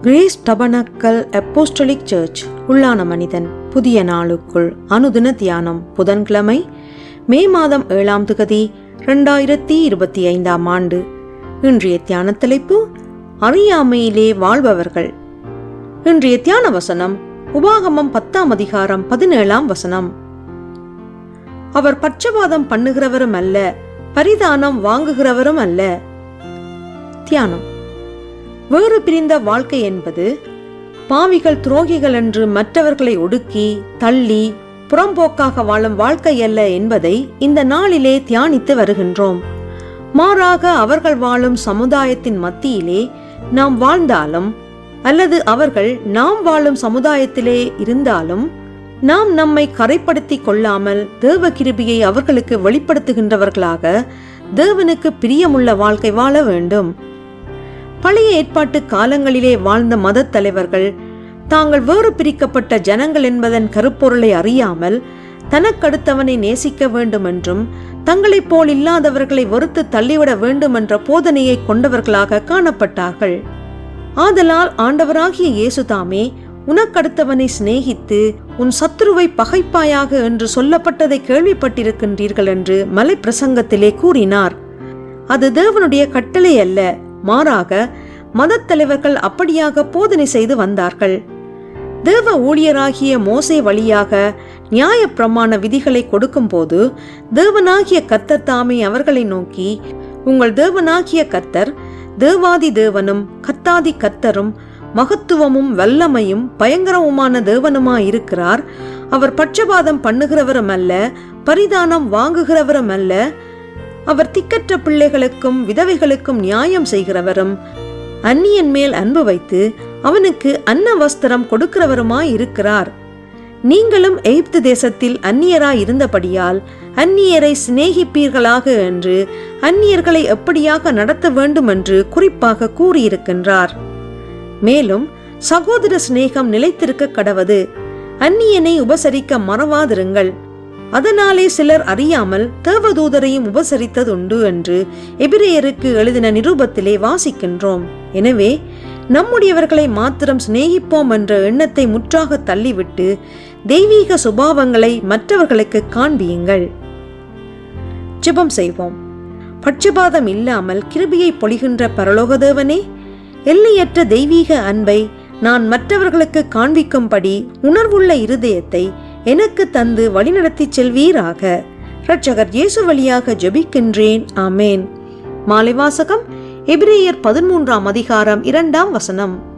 Grace tabernacle apostolic search. உள்ளான மனிதன் புதிய நாளுக்குள் அனுதின தியானம் புதன்கிழமை மே மாதம் ஏழாம் திகதி ரெண்டாயிரத்தி இருபத்தி ஐந்தாம் ஆண்டு. இன்றைய தியான தலைப்பு அறியாமையிலே வாழ்பவர்கள். இன்றைய தியான வசனம் உபாகமம் பத்தாம் அதிகாரம் பதினேழாம் வசனம். அவர் பட்சபாதம் பண்ணுகிறவரும் அல்ல பரிதானம் வாங்குகிறவரும் அல்ல. தியானம். வேறு பிரிந்த வாழ்க்கை என்பது பாவிகள் துரோகிகள் என்று மற்றவர்களை ஒடுக்கி தள்ளி புறம்போக்காக வாழும் வாழ்க்கை அல்ல என்பதை இந்த நாளிலே தியானித்து வருகின்றோம். மாறாக அவர்கள் வாழும் சமுதாயத்தின் மத்தியிலே நாம் வாழ்ந்தாலும் அல்லது அவர்கள் நாம் வாழும் சமுதாயத்திலே இருந்தாலும் நாம் நம்மை கரைப்படுத்தி கொள்ளாமல் தேவ கிருபியை அவர்களுக்கு வெளிப்படுத்துகின்றவர்களாக தேவனுக்கு பிரியமுள்ள வாழ்க்கை வாழ வேண்டும். பழைய ஏற்பாட்டு காலங்களிலே வாழ்ந்த மத தலைவர்கள் தாங்கள் வேறு பிரிக்கப்பட்ட ஜனங்கள் என்பதன் கருப்பொருளை அறியாமல் தனக்கடுத்தவனை நேசிக்க வேண்டும் என்றும் தங்களைப் போல் இல்லாதவர்களை வெறுத்து தள்ளிவிட வேண்டும் என்ற போதனையை கொண்டவர்களாக காணப்பட்டார்கள். ஆதலால் ஆண்டவராகிய இயேசு தாமே உனக்கடுத்தவனை சிநேகித்து உன் சத்துருவை பகைப்பாயாக என்று சொல்லப்பட்டதை கேள்விப்பட்டிருக்கின்றீர்கள் என்று மலை பிரசங்கத்திலே கூறினார். அது தேவனுடைய கட்டளை அல்ல மாறாக மதத் தலைவர்கள் அப்படியாக போதனை செய்து வந்தார்கள். தேவ ஊழியராகிய மோசை வழியாக நியாய பிரமாண விதிகளை கொடுக்கும்போது தேவனாகிய கத்தர் தாமே அவர்களை நோக்கி உங்கள் தேவனாகிய கத்தர் தேவாதி தேவனும் கத்தாதி கத்தரும் மகத்துவமும் வல்லமையும் பயங்கரவுமான தேவனுமாயிருக்கிறார். அவர் பட்சபாதம் பண்ணுகிறவரும் அல்ல பரிதானம் வாங்குகிறவரும் அல்ல அவர் திக்கற்ற பிள்ளைகளுக்கும் விதவைகளுக்கும் நியாயம் செய்கிறவரும் அந்நியன் மேல் அன்பு வைத்து அவனுக்கு அன்ன வஸ்திரம் கொடுக்கிறவருமாய் இருக்கிறார் நீங்களும் எகிப்து தேசத்தில் அந்நியராய் இருந்தபடியால் அந்நியரை சிநேகிப்பீர்களாக என்று அந்நியர்களை எப்படியாக நடத்த வேண்டும் என்று குறிப்பாக கூறியிருக்கின்றார். மேலும் சகோதர சிநேகம் நிலைத்திருக்க கடவது அந்நியனை உபசரிக்க மறவாதிருங்கள். அதனாலே சிலர் அறியாமல் தேவதூதரையும் உபசரித்ததுண்டு என்று எபிரேயருக்கு எழுதின நிரூபத்திலே வாசிக்கின்றோம். எனவே நம்முடையவர்களை மாத்திரம் சிநேகிப்போம் என்ற எண்ணத்தை முற்றாக தள்ளிவிட்டு தெய்வீக சுபாவங்களை மற்றவர்களுக்கு காண்பியுங்கள். ஜெபம் செய்வோம். பட்சபாதம் இல்லாமல் கிருபியை பொழிகின்ற பரலோகதேவனே எல்லையற்ற தெய்வீக அன்பை நான் மற்றவர்களுக்கு காண்பிக்கும்படி உணர்வுள்ள இருதயத்தை எனக்கு தந்து வழிநடத்தி செல்வீராக. இரட்சகர் இயேசு வழியாக ஜெபிக்கின்றேன். ஆமேன். மாலை வாசகம் எபிரேயர் பதிமூன்றாம் அதிகாரம் இரண்டாம் வசனம்.